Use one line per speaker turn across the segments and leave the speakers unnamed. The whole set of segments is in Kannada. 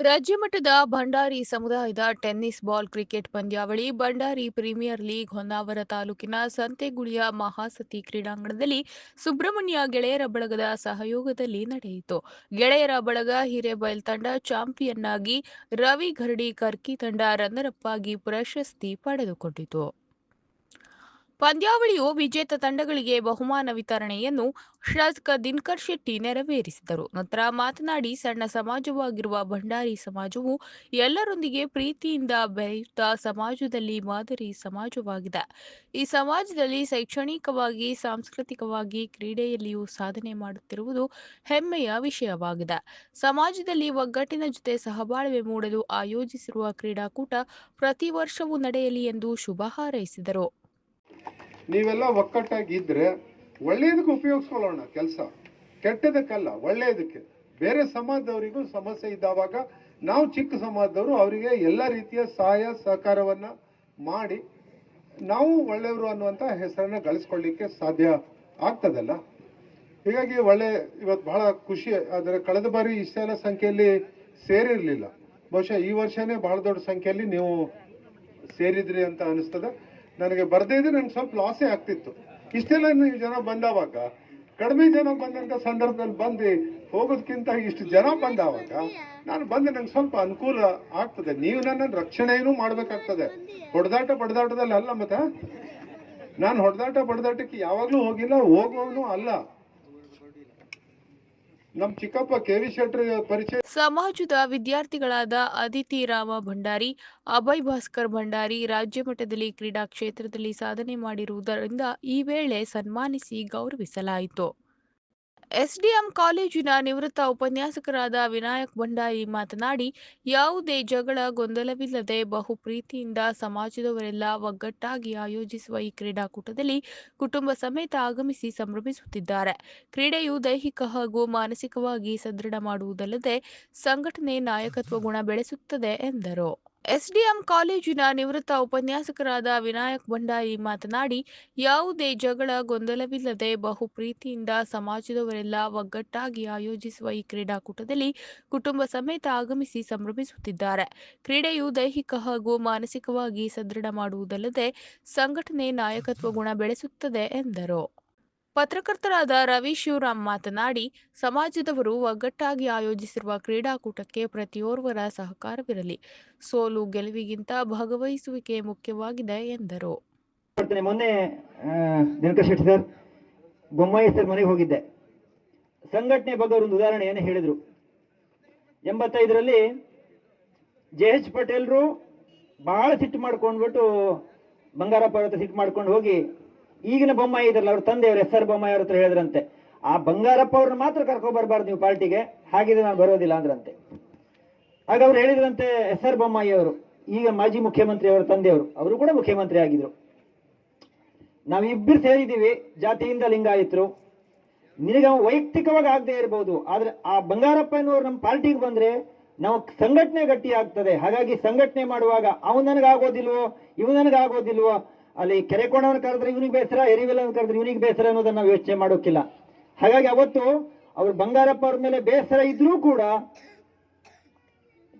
ರಾಜ್ಯ ಮಟ್ಟದ ಭಂಡಾರಿ ಸಮುದಾಯದ ಟೆನ್ನಿಸ್ ಬಾಲ್ ಕ್ರಿಕೆಟ್ ಪಂದ್ಯಾವಳಿ, ಭಂಡಾರಿ ಪ್ರೀಮಿಯರ್ ಲೀಗ್ ಹೊನ್ನಾವರ ತಾಲೂಕಿನ ಸಂತೆಗುಳಿಯ ಮಹಾಸತಿ ಕ್ರೀಡಾಂಗಣದಲ್ಲಿ ಸುಬ್ರಹ್ಮಣ್ಯ ಗೆಳೆಯರ ಬಳಗದ ಸಹಯೋಗದಲ್ಲಿ ನಡೆಯಿತು. ಗೆಳೆಯರ ಬಳಗ ಹಿರೇಬೈಲ್ ತಂಡ ಚಾಂಪಿಯನ್ ಆಗಿ ರವಿ ಘರ್ಡಿ ಕರ್ಕಿ ತಂಡ ರನ್ನರ್ ಅಪ್ ಆಗಿ ಪ್ರಶಸ್ತಿ ಪಡೆದುಕೊಂಡಿತು. ಪಂದ್ಯಾವಳಿಯು ವಿಜೇತ ತಂಡಗಳಿಗೆ ಬಹುಮಾನ ವಿತರಣೆಯನ್ನು ಶಾಸಕ ದಿನಕರ್ ಶೆಟ್ಟಿ ನೆರವೇರಿಸಿದರು. ನಂತರ ಮಾತನಾಡಿ, ಸಣ್ಣ ಸಮಾಜವಾಗಿರುವ ಭಂಡಾರಿ ಸಮಾಜವು ಎಲ್ಲರೊಂದಿಗೆ ಪ್ರೀತಿಯಿಂದ ಬೆರೆಯುತ್ತಾ ಸಮಾಜದಲ್ಲಿ ಮಾದರಿ ಸಮಾಜವಾಗಿದೆ. ಈ ಸಮಾಜದಲ್ಲಿ ಶೈಕ್ಷಣಿಕವಾಗಿ, ಸಾಂಸ್ಕೃತಿಕವಾಗಿ ಕ್ರೀಡೆಯಲ್ಲಿಯೂ ಸಾಧನೆ ಮಾಡುತ್ತಿರುವುದು ಹೆಮ್ಮೆಯ ವಿಷಯವಾಗಿದೆ. ಸಮಾಜದಲ್ಲಿ ಒಗ್ಗಟ್ಟಿನ ಜೊತೆ ಸಹಬಾಳ್ವೆ ಮೂಡಲು ಆಯೋಜಿಸಿರುವ ಕ್ರೀಡಾಕೂಟ ಪ್ರತಿ ವರ್ಷವೂ ನಡೆಯಲಿ ಎಂದು ಶುಭ ಹಾರೈಸಿದರು.
ನೀವೆಲ್ಲ ಒಕ್ಕಟ್ಟಾಗಿದ್ದರೆ ಒಳ್ಳೆಯದಕ್ಕೆ ಉಪಯೋಗಿಸ್ಕೊಳ್ಳೋಣ ಕೆಲಸ, ಕೆಟ್ಟದಕ್ಕಲ್ಲ, ಒಳ್ಳೆಯದಕ್ಕೆ. ಬೇರೆ ಸಮಾಜದವರಿಗೂ ಸಮಸ್ಯೆ ಇದ್ದಾವಾಗ ನಾವು ಚಿಕ್ಕ ಸಮಾಜದವರು ಅವರಿಗೆ ಎಲ್ಲ ರೀತಿಯ ಸಹಾಯ, ಸಹಕಾರವನ್ನು ಮಾಡಿ ನಾವು ಒಳ್ಳೆಯವರು ಅನ್ನುವಂಥ ಹೆಸರನ್ನ ಗಳಿಸ್ಕೊಳ್ಳಿಕ್ಕೆ ಸಾಧ್ಯ ಆಗ್ತದಲ್ಲ? ಹೀಗಾಗಿ ಒಳ್ಳೆ, ಇವತ್ತು ಬಹಳ ಖುಷಿ, ಆದರೆ ಕಳೆದ ಬಾರಿ ಇಷ್ಟೆಲ್ಲ ಸಂಖ್ಯೆಯಲ್ಲಿ ಸೇರಿರಲಿಲ್ಲ. ಬಹುಶಃ ಈ ವರ್ಷನೇ ಬಹಳ ದೊಡ್ಡ ಸಂಖ್ಯೆಯಲ್ಲಿ ನೀವು ಸೇರಿದ್ರಿ ಅಂತ ಅನಿಸ್ತದೆ. ನನಗೆ ಬರ್ದೇ ಇದ್ರೆ ನನಗೆ ಸ್ವಲ್ಪ ಲಾಸೇ ಆಗ್ತಿತ್ತು. ಇಷ್ಟೆಲ್ಲ ನೀವು ಜನ ಬಂದಾವಾಗ, ಕಡಿಮೆ ಜನ ಬಂದಂತ ಸಂದರ್ಭದಲ್ಲಿ ಬಂದು ಹೋಗೋದಕ್ಕಿಂತ ಇಷ್ಟು ಜನ ಬಂದಾವಾಗ, ನಾನು ಬಂದು ನಂಗೆ ಸ್ವಲ್ಪ ಅನುಕೂಲ ಆಗ್ತದೆ. ನೀವು ನನ್ನ ರಕ್ಷಣೆಯನ್ನು ಮಾಡಬೇಕಾಗ್ತದೆ. ಹೊಡೆದಾಟ ಬಡದಾಟದಲ್ಲಿ ಅಲ್ಲ ಮತ್ತೆ? ನಾನು ಹೊಡೆದಾಟ ಬಡದಾಟಕ್ಕೆ ಯಾವಾಗಲೂ ಹೋಗಿಲ್ಲ ಹೋಗೋನು ಅಲ್ಲ. ನಮ್ ಚಿಕ್ಕಪ್ಪ ಕೆ ವಿ ಪರಿಚಯ
ಸಮಾಜದ ವಿದ್ಯಾರ್ಥಿಗಳಾದ ಅದಿತಿ ರಾಮ ಭಂಡಾರಿ, ಅಭಯ್ ಭಾಸ್ಕರ್ ಭಂಡಾರಿ ರಾಜ್ಯ ಮಟ್ಟದಲ್ಲಿ ಕ್ರೀಡಾ ಕ್ಷೇತ್ರದಲ್ಲಿ ಸಾಧನೆ ಮಾಡಿರುವುದರಿಂದ ಈ ವೇಳೆ ಸನ್ಮಾನಿಸಿ ಗೌರವಿಸಲಾಯಿತು. ಎಸ್ಡಿಎಂ ಕಾಲೇಜಿನ ನಿವೃತ್ತ ಉಪನ್ಯಾಸಕರಾದ ವಿನಾಯಕ್ ಭಂಡಾರಿ ಮಾತನಾಡಿ, ಯಾವುದೇ ಜಗಳ ಗೊಂದಲವಿಲ್ಲದೆ ಬಹು ಪ್ರೀತಿಯಿಂದ ಸಮಾಜದವರೆಲ್ಲ ಒಗ್ಗಟ್ಟಾಗಿ ಆಯೋಜಿಸುವ ಈ ಕ್ರೀಡಾಕೂಟದಲ್ಲಿ ಕುಟುಂಬ ಸಮೇತ ಆಗಮಿಸಿ ಸಂಭ್ರಮಿಸುತ್ತಿದ್ದಾರೆ. ಕ್ರೀಡೆಯು ದೈಹಿಕ ಹಾಗೂ ಮಾನಸಿಕವಾಗಿ ಸದೃಢ ಮಾಡುವುದಲ್ಲದೆ ಸಂಘಟನೆ ನಾಯಕತ್ವ ಗುಣ ಬೆಳೆಸುತ್ತದೆ ಎಂದರು. ಎಸ್ಡಿಎಂ ಕಾಲೇಜಿನ ನಿವೃತ್ತ ಉಪನ್ಯಾಸಕರಾದ ವಿನಾಯಕ್ ಭಂಡಾರಿ ಮಾತನಾಡಿ, ಯಾವುದೇ ಜಗಳ ಗೊಂದಲವಿಲ್ಲದೆ ಬಹು ಪ್ರೀತಿಯಿಂದ ಸಮಾಜದವರೆಲ್ಲ ಒಗ್ಗಟ್ಟಾಗಿ ಆಯೋಜಿಸುವ ಈ ಕ್ರೀಡಾಕೂಟದಲ್ಲಿ ಕುಟುಂಬ ಸಮೇತ ಆಗಮಿಸಿ ಸಂಭ್ರಮಿಸುತ್ತಿದ್ದಾರೆ. ಕ್ರೀಡೆಯು ದೈಹಿಕ ಹಾಗೂ ಮಾನಸಿಕವಾಗಿ ಸದೃಢ ಮಾಡುವುದಲ್ಲದೆ ಸಂಘಟನೆ ನಾಯಕತ್ವ ಗುಣ ಬೆಳೆಸುತ್ತದೆ ಎಂದರು. ಪತ್ರಕರ್ತರಾದ ರವಿ ಶಿವರಾಮ್ ಮಾತನಾಡಿ, ಸಮಾಜದವರು ಒಗ್ಗಟ್ಟಾಗಿ ಆಯೋಜಿಸಿರುವ ಕ್ರೀಡಾಕೂಟಕ್ಕೆ ಪ್ರತಿಯೋರ್ವರ ಸಹಕಾರವಿರಲಿ. ಸೋಲು ಗೆಲುವಿಗಿಂತ ಭಾಗವಹಿಸುವಿಕೆ ಮುಖ್ಯವಾಗಿದೆ ಎಂದರು.
ಮೊನ್ನೆ ಶೆಟ್ಟಿ ಸರ್, ಬೊಮ್ಮಾಯಿ ಸರ್ ಮನೆಗೆ ಹೋಗಿದ್ದೆ. ಸಂಘಟನೆ ಬಗ್ಗೆ ಒಂದು ಉದಾಹರಣೆಯನ್ನು ಹೇಳಿದರು. ಎಂಬತ್ತೈದರಲ್ಲಿ ಜೆ ಎಚ್ ಪಟೇಲ್ರು ಬಹಳ ಸಿಟ್ಟು ಮಾಡ್ಕೊಂಡ್ಬಿಟ್ಟು ಬಂಗಾರ ಪರ್ವತ ಸಿಟ್ಟು ಮಾಡ್ಕೊಂಡು ಹೋಗಿ ಈಗಿನ ಬೊಮ್ಮಾಯಿ ಇದ್ರಲ್ಲ ಅವ್ರ ತಂದೆಯವರು ಎಸ್ ಆರ್ ಬೊಮ್ಮಾಯಿ ಅವ್ರ ಹತ್ರ ಹೇಳಿದ್ರಂತೆ. ಆ ಬಂಗಾರಪ್ಪ ಅವ್ರನ್ನ ಮಾತ್ರ ಕರ್ಕೊಂಡು ಬರಬಾರ್ದು ನೀವು ಪಾರ್ಟಿಗೆ, ಹಾಗಿದ್ರೆ ನಾನು ಬರೋದಿಲ್ಲ ಅಂದ್ರಂತೆ. ಆಗ ಅವ್ರು ಹೇಳಿದ್ರಂತೆ ಎಸ್ ಆರ್ ಬೊಮ್ಮಾಯಿ ಅವರು, ಈಗ ಮಾಜಿ ಮುಖ್ಯಮಂತ್ರಿ ಅವರ ತಂದೆಯವರು, ಅವರು ಕೂಡ ಮುಖ್ಯಮಂತ್ರಿ ಆಗಿದ್ರು. ನಾವಿಬ್ಬರು ಸೇರಿದ್ದೀವಿ, ಜಾತಿಯಿಂದ ಲಿಂಗಾಯಿತರು. ನಿನಗೆ ವೈಯಕ್ತಿಕವಾಗಿ ಆಗದೆ ಇರಬಹುದು ಆದ್ರೆ ಆ ಬಂಗಾರಪ್ಪ ಎನ್ನುವರು ನಮ್ಮ ಪಾರ್ಟಿಗೆ ಬಂದ್ರೆ ನಾವು ಸಂಘಟನೆ ಗಟ್ಟಿ ಆಗ್ತದೆ. ಹಾಗಾಗಿ ಸಂಘಟನೆ ಮಾಡುವಾಗ ಅವನು ನನಗಾಗೋದಿಲ್ವೋ ಇವ್ ನನಗಾಗೋದಿಲ್ವೋ ಅಲ್ಲಿ ಕೆರೆ ಕೋಣವನ್ನು ಕರೆದ್ರೆ ಇವನಿಗೆ ಬೇಸರ ಎರಿವೆಲ್ಲವನ್ನು ಕರೆದ್ರೆ ಇವನಿಗೆ ಬೇಸರ ಅನ್ನೋದನ್ನ ನಾವು ಯೋಚನೆ ಮಾಡೋಕ್ಕಿಲ್ಲ. ಹಾಗಾಗಿ ಅವತ್ತು ಅವ್ರು ಬಂಗಾರಪ್ಪ ಅವ್ರ ಮೇಲೆ ಬೇಸರ ಇದ್ರೂ ಕೂಡ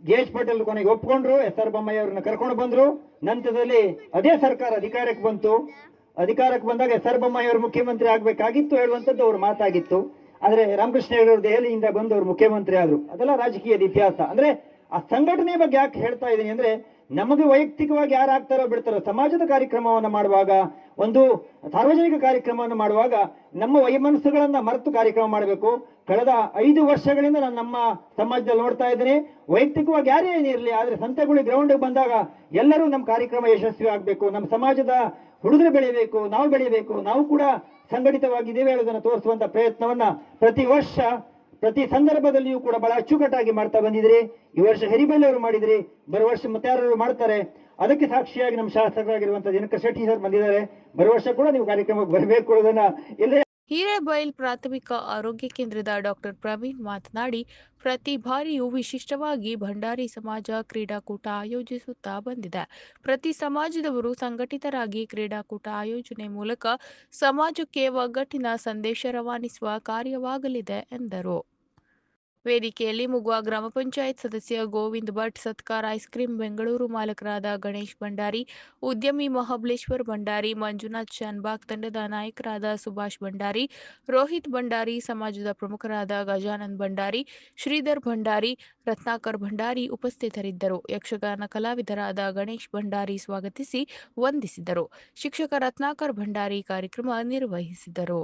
ಎಚ್ ಪಟೇಲ್ ಕೊನೆಗೆ ಒಪ್ಕೊಂಡ್ರು, ಎಸ್ ಆರ್ ಬೊಮ್ಮಾಯಿ ಅವ್ರನ್ನ ಕರ್ಕೊಂಡು ಬಂದ್ರು. ನಂತರದಲ್ಲಿ ಅದೇ ಸರ್ಕಾರ ಅಧಿಕಾರಕ್ಕೆ ಬಂತು. ಅಧಿಕಾರಕ್ಕೆ ಬಂದಾಗ ಎಸ್ ಆರ್ ಬೊಮ್ಮಾಯಿ ಅವರು ಮುಖ್ಯಮಂತ್ರಿ ಆಗ್ಬೇಕಾಗಿತ್ತು ಹೇಳುವಂಥದ್ದು ಅವ್ರ ಮಾತಾಗಿತ್ತು. ಆದ್ರೆ ರಾಮಕೃಷ್ಣ ಹೆಗಡೆ ದೆಹಲಿಯಿಂದ ಬಂದು ಅವ್ರು ಮುಖ್ಯಮಂತ್ರಿ ಆದ್ರು. ಅದೆಲ್ಲ ರಾಜಕೀಯದ ಇತಿಹಾಸ. ಅಂದ್ರೆ ಆ ಸಂಘಟನೆ ಬಗ್ಗೆ ಯಾಕೆ ಹೇಳ್ತಾ ಇದ್ದೀನಿ ಅಂದ್ರೆ ನಮಗೆ ವೈಯಕ್ತಿಕವಾಗಿ ಯಾರು ಆಗ್ತಾರೋ ಬಿಡ್ತಾರೋ, ಸಮಾಜದ ಕಾರ್ಯಕ್ರಮವನ್ನು ಮಾಡುವಾಗ, ಒಂದು ಸಾರ್ವಜನಿಕ ಕಾರ್ಯಕ್ರಮವನ್ನು ಮಾಡುವಾಗ ನಮ್ಮ ವೈಮನಸ್ಸುಗಳನ್ನ ಮರೆತು ಕಾರ್ಯಕ್ರಮ ಮಾಡಬೇಕು. ಕಳೆದ ಐದು ವರ್ಷಗಳಿಂದ ನಾನು ನಮ್ಮ ಸಮಾಜದಲ್ಲಿ ನೋಡ್ತಾ ಇದ್ದೇನೆ. ವೈಯಕ್ತಿಕವಾಗಿ ಯಾರೇ ಏನಿರಲಿ ಆದರೆ ಸಂತೆಗುಳಿ ಗ್ರೌಂಡ್ ಬಂದಾಗ ಎಲ್ಲರೂ ನಮ್ಮ ಕಾರ್ಯಕ್ರಮ ಯಶಸ್ವಿ ಆಗಬೇಕು. ನಮ್ಮ ಸಮಾಜದ ಹುಡುಗರು ಬೆಳಿಬೇಕು ನಾವು ಬೆಳಿಬೇಕು ನಾವು ಕೂಡ ಸಂಘಟಿತವಾಗಿದ್ದೇವೆ ಹೇಳೋದನ್ನು ತೋರಿಸುವಂತ ಪ್ರಯತ್ನವನ್ನ ಪ್ರತಿ ವರ್ಷ ಪ್ರತಿ ಸಂದರ್ಭದಲ್ಲಿಯೂ ಕೂಡ ಬಹಳ ಅಚ್ಚುಕಟ್ಟಾಗಿ ಮಾಡ್ತಾ ಬಂದಿದ್ರಿ ಈ ವರ್ಷ ಹೆರಿಬೆಲ್ ಅವರು ಮಾಡಿದ್ರಿ. ಬರುವ ವರ್ಷ ಮತ್ತೆ ಯಾರು ಮಾಡ್ತಾರೆ. ಅದಕ್ಕೆ ಸಾಕ್ಷಿಯಾಗಿ ನಮ್ಮ ಶಾಸಕರಾಗಿರುವಂತಹ ದಿನಕರ್ ಶೆಟ್ಟಿ ಸರ್ ಬಂದಿದ್ದಾರೆ. ಬರುವ ವರ್ಷ ಕೂಡ ನೀವು ಕಾರ್ಯಕ್ರಮಕ್ಕೆ ಬರಬೇಕು ಅನ್ನೋದನ್ನ ಇಲ್ಲೇ
ಹಿರೇಬೈಲ್ ಪ್ರಾಥಮಿಕ ಆರೋಗ್ಯ ಕೇಂದ್ರದ ಡಾಕ್ಟರ್ ಪ್ರವೀಣ್ ಮಾತನಾಡಿ, ಪ್ರತಿ ಬಾರಿಯೂ ವಿಶಿಷ್ಟವಾಗಿ ಭಂಡಾರಿ ಸಮಾಜ ಕ್ರೀಡಾಕೂಟ ಆಯೋಜಿಸುತ್ತಾ ಬಂದಿದೆ. ಪ್ರತಿ ಸಮಾಜದವರು ಸಂಘಟಿತರಾಗಿ ಕ್ರೀಡಾಕೂಟ ಆಯೋಜನೆ ಮೂಲಕ ಸಮಾಜಕ್ಕೆ ಒಗ್ಗಟ್ಟಿನ ಸಂದೇಶ ರವಾನಿಸುವ ಕಾರ್ಯವಾಗಲಿದೆ ಎಂದರು. ವೇದಿಕೆಯಲ್ಲಿ ಮುಗುವ ಗ್ರಾಮ ಪಂಚಾಯತ್ ಸದಸ್ಯ ಗೋವಿಂದ್ ಭಟ್, ಸತ್ಕಾರ್ ಐಸ್ ಕ್ರೀಂ ಬೆಂಗಳೂರು ಮಾಲಕರಾದ ಗಣೇಶ್ ಭಂಡಾರಿ, ಉದ್ಯಮಿ ಮಹಾಬಲೇಶ್ವರ್ ಭಂಡಾರಿ, ಮಂಜುನಾಥ್ ಶಾನ್ಬಾಗ್, ತಂಡದ ನಾಯಕರಾದ ಸುಭಾಷ್ ಭಂಡಾರಿ, ರೋಹಿತ್ ಭಂಡಾರಿ, ಸಮಾಜದ ಪ್ರಮುಖರಾದ ಗಜಾನಂದ್ ಭಂಡಾರಿ, ಶ್ರೀಧರ್ ಭಂಡಾರಿ, ರತ್ನಾಕರ್ ಭಂಡಾರಿ ಉಪಸ್ಥಿತರಿದ್ದರು. ಯಕ್ಷಗಾನ ಕಲಾವಿದರಾದ ಗಣೇಶ್ ಭಂಡಾರಿ ಸ್ವಾಗತಿಸಿ ವಂದಿಸಿದರು. ಶಿಕ್ಷಕ ರತ್ನಾಕರ್ ಭಂಡಾರಿ ಕಾರ್ಯಕ್ರಮ ನಿರ್ವಹಿಸಿದರು.